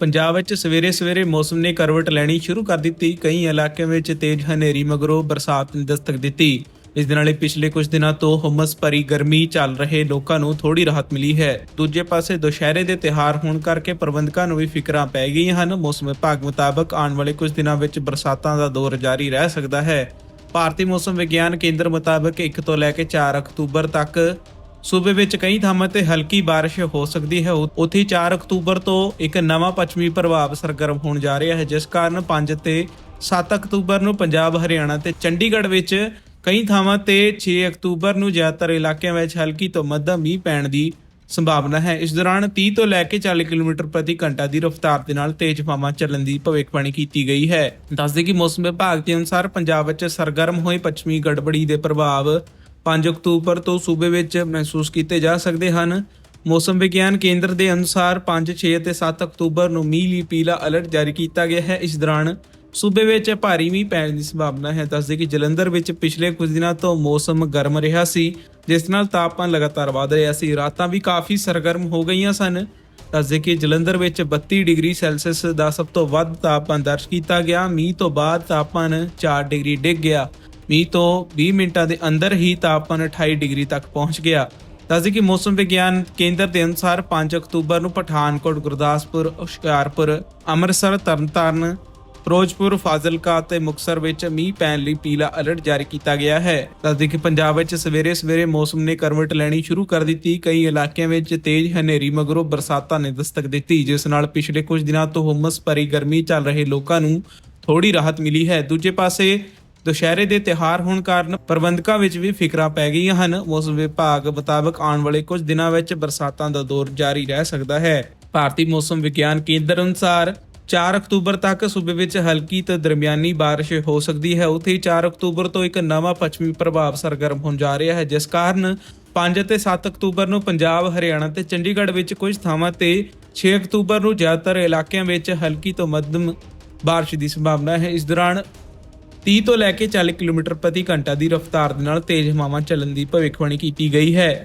ਪੰਜਾਬ ਵਿੱਚ ਸਵੇਰੇ ਸਵੇਰੇ ਮੌਸਮ ਨੇ ਕਰਵਟ ਲੈਣੀ ਸ਼ੁਰੂ ਕਰ ਦਿੱਤੀ। ਕਈ ਇਲਾਕਿਆਂ ਵਿੱਚ ਤੇਜ਼ ਹਨੇਰੀ ਮਗਰੋਂ ਬਰਸਾਤ ਨੇ ਦਸਤਕ ਦਿੱਤੀ। ਇਸ ਦੇ ਨਾਲ ਪਿਛਲੇ ਕੁਝ ਦਿਨਾਂ ਤੋਂ ਹੁਮਸ ਭਰੀ ਗਰਮੀ ਚੱਲ ਰਹੇ ਲੋਕਾਂ ਨੂੰ ਥੋੜੀ ਰਾਹਤ ਮਿਲੀ ਹੈ। ਦੂਜੇ ਪਾਸੇ ਦੁਸ਼ਹਿਰੇ ਦੇ ਤਿਹਾਰ ਹੋਣ ਕਰਕੇ ਪ੍ਰਬੰਧਕਾਂ ਨੂੰ ਵੀ ਫਿਕਰਾਂ ਪੈ ਗਈਆਂ ਹਨ। ਮੌਸਮ ਵਿਭਾਗ ਮੁਤਾਬਕ ਆਉਣ ਵਾਲੇ ਕੁਝ ਦਿਨਾਂ ਵਿੱਚ ਬਰਸਾਤਾਂ ਦਾ ਦੌਰ ਜਾਰੀ ਰਹਿ ਸਕਦਾ ਹੈ। ਭਾਰਤੀ ਮੌਸਮ ਵਿਗਿਆਨ ਕੇਂਦਰ ਮੁਤਾਬਕ 1 ਤੋਂ ਲੈ ਕੇ 4 ਅਕਤੂਬਰ ਤੱਕ ਸੂਬੇ ਵਿੱਚ ਕਈ ਥਾਵਾਂ ਤੇ ਹਲਕੀ ਬਾਰਿਸ਼ ਹੋ ਸਕਦੀ ਹੈ। ਉੱਥੇ ਹੀ 4 ਅਕਤੂਬਰ ਤੋਂ ਇੱਕ ਨਵਾਂ ਪੱਛਮੀ ਪ੍ਰਭਾਵ ਸਰਗਰਮ ਹੋਣ ਜਾ ਰਿਹਾ ਹੈ, ਜਿਸ ਕਾਰਨ 5 ਤੇ 7 ਅਕਤੂਬਰ ਨੂੰ ਪੰਜਾਬ, ਹਰਿਆਣਾ ਤੇ ਚੰਡੀਗੜ੍ਹ ਵਿੱਚ ਕਈ ਥਾਵਾਂ ਤੇ 6 ਅਕਤੂਬਰ ਨੂੰ ਜ਼ਿਆਦਾਤਰ ਇਲਾਕਿਆਂ ਵਿੱਚ ਹਲਕੀ ਤੋਂ ਮੱਧਮ ਮੀਂਹ ਪੈਣ ਦੀ ਸੰਭਾਵਨਾ ਹੈ। ਇਸ ਦੌਰਾਨ 30 ਤੋਂ ਲੈ ਕੇ 40 ਕਿਲੋਮੀਟਰ ਪ੍ਰਤੀ ਘੰਟਾ ਦੀ ਰਫ਼ਤਾਰ ਦੇ ਨਾਲ ਤੇਜ਼ ਹਵਾਵਾਂ ਚੱਲਣ ਦੀ ਭਵਿੱਖਬਾਣੀ ਕੀਤੀ ਗਈ ਹੈ। ਦੱਸਦੇ ਕਿ ਮੌਸਮ ਵਿਭਾਗ ਦੇ ਅਨੁਸਾਰ ਪੰਜਾਬ ਵਿੱਚ ਸਰਗਰਮ ਹੋਏ ਪੱਛਮੀ ਗੜਬੜੀ ਦੇ ਪ੍ਰਭਾਵ 5 ਅਕਤੂਬਰ ਤੋਂ ਸੂਬੇ ਵਿੱਚ ਮਹਿਸੂਸ ਕੀਤੇ ਜਾ ਸਕਦੇ ਹਨ। ਮੌਸਮ ਵਿਗਿਆਨ ਕੇਂਦਰ ਦੇ ਅਨੁਸਾਰ 5, 6 ਅਤੇ 7 ਅਕਤੂਬਰ ਨੂੰ ਮੀਂਹ ਲਈ ਪੀਲਾ ਅਲਰਟ ਜਾਰੀ ਕੀਤਾ ਗਿਆ ਹੈ। ਇਸ ਦੌਰਾਨ ਸੂਬੇ ਵਿੱਚ ਭਾਰੀ ਮੀਂਹ ਪੈਣ ਦੀ ਸੰਭਾਵਨਾ ਹੈ। ਦੱਸਦੇ ਕਿ ਜਲੰਧਰ ਵਿੱਚ ਪਿਛਲੇ ਕੁਝ ਦਿਨਾਂ ਤੋਂ ਮੌਸਮ ਗਰਮ ਰਿਹਾ ਸੀ ਜਿਸ ਨਾਲ ਤਾਪਮਾਨ ਲਗਾਤਾਰ ਵਧ ਰਿਹਾ ਸੀ। ਰਾਤਾਂ ਵੀ ਕਾਫੀ ਸਰਗਰਮ ਹੋ ਗਈਆਂ ਸਨ। ਦੱਸਦੇ ਕਿ ਜਲੰਧਰ ਵਿੱਚ 32 ਡਿਗਰੀ ਸੈਲਸੀਅਸ ਦਾ ਸਭ ਤੋਂ ਵੱਧ ਤਾਪਮਾਨ ਦਰਜ ਕੀਤਾ ਗਿਆ। ਮੀਂਹ ਤੋਂ ਬਾਅਦ ਤਾਪਮਾਨ 4 ਡਿਗਰੀ ਡਿੱਗ ਗਿਆ। ਮੀਂਹ ਤੋਂ 20 ਮਿੰਟਾਂ ਦੇ ਅੰਦਰ ਹੀ ਤਾਪਮਾਨ 28 ਡਿਗਰੀ ਤੱਕ ਪਹੁੰਚ ਗਿਆ। ਦੱਸਦੇ ਕਿ ਮੌਸਮ ਵਿਗਿਆਨ ਕੇਂਦਰ ਦੇ ਅਨੁਸਾਰ 5 ਅਕਤੂਬਰ ਨੂੰ ਪਠਾਨਕੋਟ, ਗੁਰਦਾਸਪੁਰ, ਹੁਸ਼ਿਆਰਪੁਰ, ਅੰਮ੍ਰਿਤਸਰ, ਤਰਨਤਾਰਨ, ਫਿਰੋਜ਼ਪੁਰ, ਫਾਜ਼ਿਲਕਾ ਤੇ ਮੁਕਸਰ ਵਿੱਚ ਮੀਂਹ ਪੈਣ ਲਈ ਪੀਲਾ ਅਲਰਟ ਜਾਰੀ ਕੀਤਾ ਗਿਆ ਹੈ। ਦੱਸਦੇ ਕਿ ਪੰਜਾਬ ਵਿੱਚ ਸਵੇਰੇ ਸਵੇਰੇ ਮੌਸਮ ਨੇ ਕਰਵਟ ਲੈਣੀ ਸ਼ੁਰੂ ਕਰ ਦਿੱਤੀ। ਕਈ ਇਲਾਕਿਆਂ ਵਿੱਚ ਤੇਜ਼ ਹਨੇਰੀ ਮਗਰੋਂ ਬਰਸਾਤਾਂ ਨੇ ਦਸਤਕ ਦਿੱਤੀ, ਜਿਸ ਨਾਲ ਪਿਛਲੇ ਕੁਝ ਦਿਨਾਂ ਤੋਂ ਹੁਮਸ ਭਰੀ ਗਰਮੀ ਚੱਲ ਰਹੇ ਲੋਕਾਂ ਨੂੰ ਥੋੜੀ ਰਾਹਤ ਮਿਲੀ ਹੈ। ਦੂਜੇ ਪਾਸੇ ਦੁਸ਼ਹਿਰੇ ਦੇ ਤਿਹਾਰ ਹੋਣ ਕਾਰਨ ਪ੍ਰਬੰਧਕਾਂ ਵਿੱਚ ਵੀ ਫਿਕਰਾਂ ਪੈ ਗਈਆਂ ਹਨ। ਮੌਸਮ ਵਿਭਾਗ ਮੁਤਾਬਕ ਆਉਣ ਵਾਲੇ ਕੁਝ ਦਿਨਾਂ ਵਿੱਚ ਬਰਸਾਤਾਂ ਦਾ ਦੌਰ ਜਾਰੀ ਰਹਿ ਸਕਦਾ ਹੈ। ਭਾਰਤੀ ਮੌਸਮ ਵਿਗਿਆਨ ਕੇਂਦਰ ਅਨੁਸਾਰ 4 ਅਕਤੂਬਰ ਤੱਕ ਸੂਬੇ ਵਿੱਚ ਹਲਕੀ ਤੋਂ ਦਰਮਿਆਨੀ ਬਾਰਿਸ਼ ਹੋ ਸਕਦੀ ਹੈ। ਉੱਥੇ ਹੀ 4 ਅਕਤੂਬਰ ਤੋਂ ਇੱਕ ਨਵਾਂ ਪੱਛਮੀ ਪ੍ਰਭਾਵ ਸਰਗਰਮ ਹੋਣ ਜਾ ਰਿਹਾ ਹੈ। ਜਿਸ ਕਾਰਨ 5 ਅਤੇ 7 ਅਕਤੂਬਰ ਨੂੰ ਪੰਜਾਬ, ਹਰਿਆਣਾ ਤੇ ਚੰਡੀਗੜ੍ਹ ਵਿੱਚ ਕੁਝ ਥਾਵਾਂ ਤੇ 6 ਅਕਤੂਬਰ ਨੂੰ ਜ਼ਿਆਦਾਤਰ ਇਲਾਕਿਆਂ ਵਿੱਚ ਹਲਕੀ ਤੋਂ ਮੱਧਮ ਬਾਰਿਸ਼ ਦੀ ਸੰਭਾਵਨਾ ਹੈ। ਇਸ ਦੌਰਾਨ 30 ਤੋਂ ਲੈ ਕੇ 40 ਕਿਲੋਮੀਟਰ ਪ੍ਰਤੀ ਘੰਟਾ ਦੀ ਰਫ਼ਤਾਰ ਦੇ ਨਾਲ ਤੇਜ਼ ਹਵਾਵਾਂ ਚੱਲਣ ਦੀ ਭਵਿੱਖਬਾਣੀ ਕੀਤੀ ਗਈ ਹੈ।